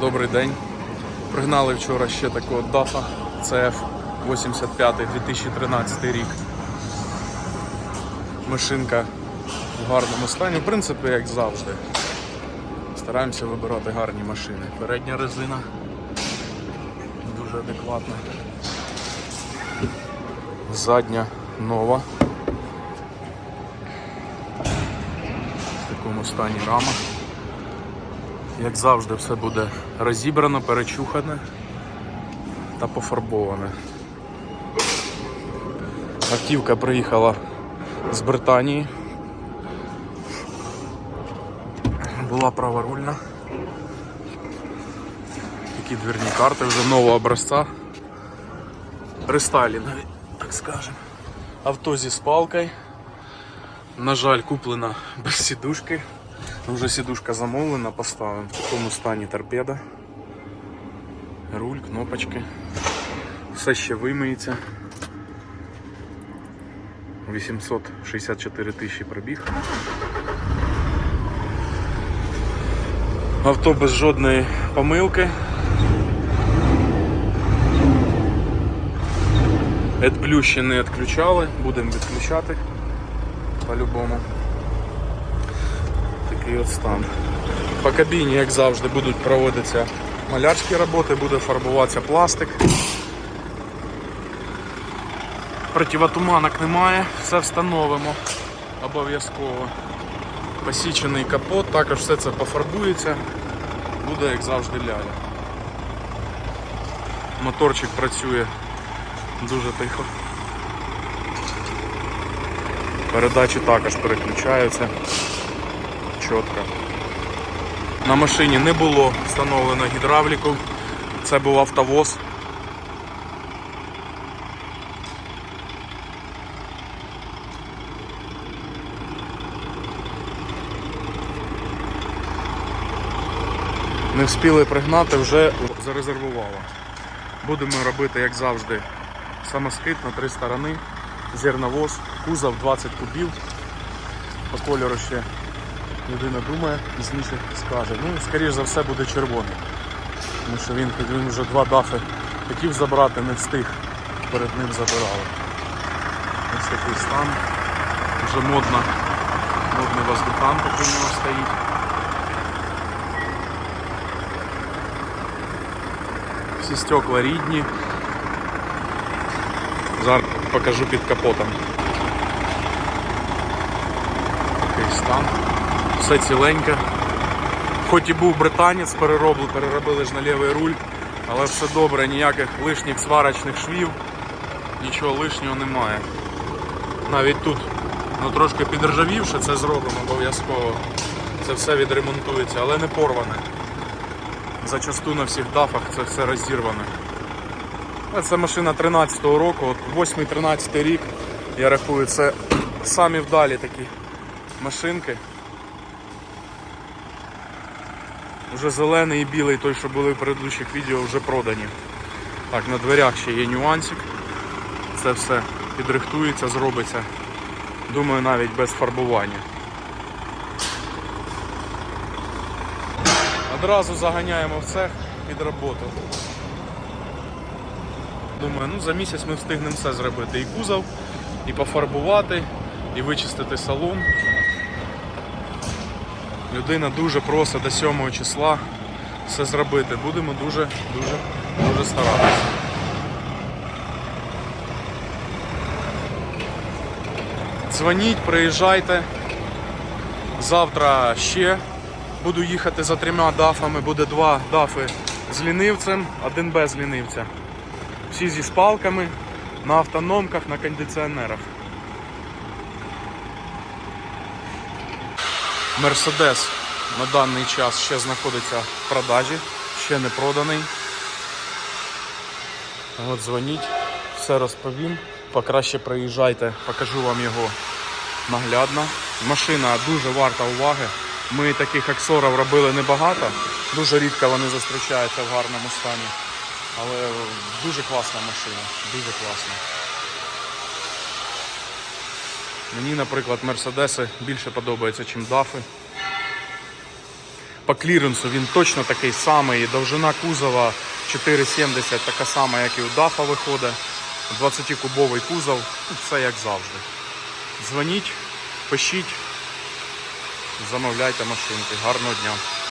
Добрий день. Пригнали вчора ще такого дафа CF 85 2013 рік. Машинка в гарному стані, в принципі, як завжди. Стараємося вибирати гарні машини. Передня резина дуже адекватна. Задня нова. В такому стані рама. Як завжди, все буде розібрано, перечухане та пофарбоване. Автівка приїхала з Британії. Була праворульна. Такі двірні карти вже нового образця. Рестайлінгові, так скажемо. Авто зі спалкою. На жаль, куплена без сідушки. Вже сідушка замовлена, поставимо в такому стані торпеда. Руль, кнопочки. Все ще вимиється. 864 тисячі пробіг. Авто без жодної помилки. AdBlue ще не відключали, будемо відключати по-любому. Такий от стан. По кабіні, як завжди, будуть проводитися малярські роботи, буде фарбуватися пластик. Противотуманок немає, все встановимо обов'язково. Посічений капот, також все це пофарбується, буде як завжди ляля. Моторчик працює дуже тихо. Передачі також переключаються чітко. На машині не було встановлено гідравліку, це був автовоз. Не встигли пригнати, вже зарезервувало. Будемо робити, як завжди, самоскид на три сторони, зерновоз, кузов 20 кубів. По кольору ще людина думає, пізніше скаже. Ну, скоріш за все буде червоний. Тому що він, він вже два дафи хотів забрати, не встиг. Перед ним забирали. Ось такий стан. Вже модна, модний воздухан такий у нього стоїть. Всі стекла рідні. Зараз покажу під капотом. Такий стан. Все ціленьке. Хоч і був британець, переробили, переробили ж на лівий руль, але все добре, ніяких лишніх сварочних швів, нічого лишнього немає. Навіть тут ну, трошки підржавівши, це зробимо обов'язково. Це все відремонтується, але не порване. Зачасту на всіх дафах це все розірване. Це машина 13-го року, 8-13 рік, я рахую, це самі вдалі такі машинки. Вже зелений і білий, той, що були в предыдущих відео, вже продані. Так, на дверях ще є нюансик. Це все підрихтується, зробиться. Думаю, навіть без фарбування. Одразу заганяємо в цех під роботу. Думаю, ну за місяць ми встигнемо все зробити. І кузов, і пофарбувати, і вичистити салон. Людина дуже просить до 7 числа все зробити. Будемо дуже, дуже, дуже старатися. Дзвоніть, приїжджайте. Завтра ще буду їхати за трьома дафами. Буде два дафи з лінивцем, один без лінивця. Всі зі спалками, на автономках, на кондиціонерах. Мерседес на даний час ще знаходиться в продажі, ще не проданий. От дзвоніть, все розповім. Покраще приїжджайте, покажу вам його наглядно. Машина дуже варта уваги. Ми таких аксорів робили небагато. Дуже рідко вони зустрічаються в гарному стані. Але дуже класна машина, дуже класна. Мені, наприклад, мерседеси більше подобаються, ніж дафи. По кліренсу він точно такий самий. Довжина кузова 4,70, така сама, як і у Дафа виходить. 20-кубовий кузов, ну, все як завжди. Дзвоніть, пишіть, замовляйте машинки. Гарного дня.